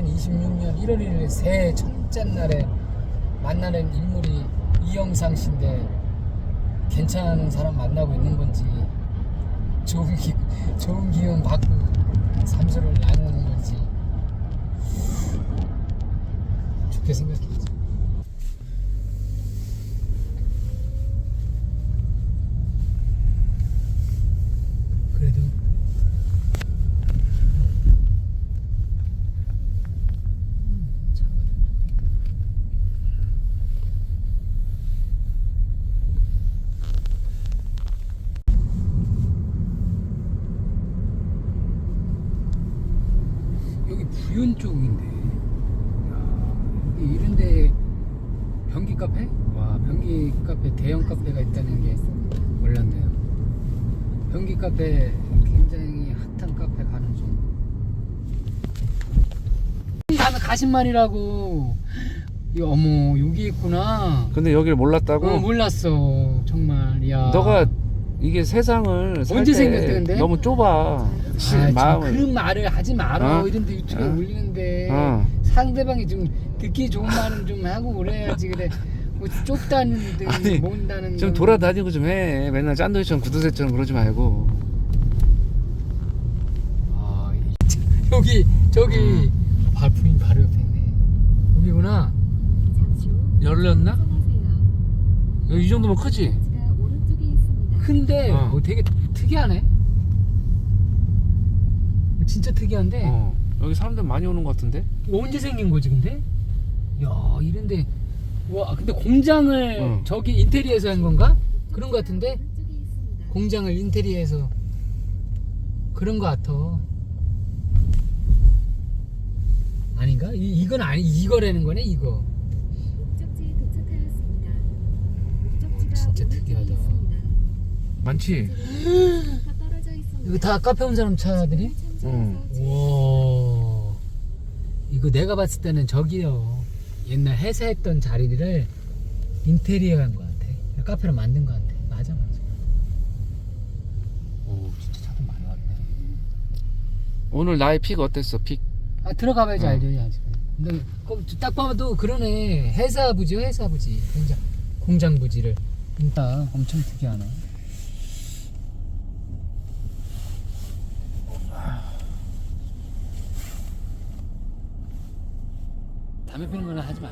1월 1일 새해 첫째 날에 만나는 인물이 이영상 씨인데 괜찮은 사람 만나고 있는 건지 좋은 기 좋은 기운 받고 삼수를 나누는 건지 좋게 생각해야지. 그래도 여 기 부윤 쪽인데. 야, 여기 이런 데 변기 카페? 와 변기 카페 대형 카페가 있다는 게 몰랐네요. 변기 카페 굉장히 핫한 카페 가는 중. 가면 가신만이라고. 이 어머 여기 있구나. 근데 여기를 몰랐다고? 어 몰랐어. 정말. 야. 너가 이게 세상을 살 언제 때 생겼대, 근데? 너무 좁아. 시- 아, 마음을. 그 말을 하지 말아 어? 이런데 유튜브에 어? 올리는데 어. 상대방이 좀 듣기 좋은 말은 좀 하고 그래야지 그래 뭐 좁다는 등 아니, 뭔다는 좀 등. 돌아다니고 좀 해. 맨날 짠돌이처럼 구두쇠처럼 그러지 말고. 아, 이- 여기 저기 발품이 바로 옆에 있네 여기구나 열렸나? 여기 이 정도면 크지? 큰데 어. 뭐 되게 특이하네 진짜 특이한데 어. 여기 사람들 많이 오는 것 같은데? 언제 생긴 거지 근데? 야 이런데 와 근데 공장을 어. 저기 인테리어에서 한 건가? 그런 거 같은데. 공장을 인테리어에서 그런 거 같아 아닌가? 이, 이건 아니 이거라는 거네 이거 목적지에 도착하였습니다. 목적지가 진짜 오른쪽에 특이하다. 있습니다. 많지? 이거 다 카페 온 사람 차들이? 응. 와. 이거 내가 봤을 때는 저기요. 옛날 회사했던 자리를 인테리어 한 것 같아. 카페로 만든 것 같아. 맞아 맞아. 오 진짜 차들 많이 왔네. 오늘 나의 픽 어땠어? 픽. 아 들어가 봐야지 어. 알죠 아직. 근데 그럼 딱 봐도 그러네. 회사 부지 회사 부지. 공장. 공장 부지를. 진짜 엄청 특이하네 담배 피는 거는 하지 마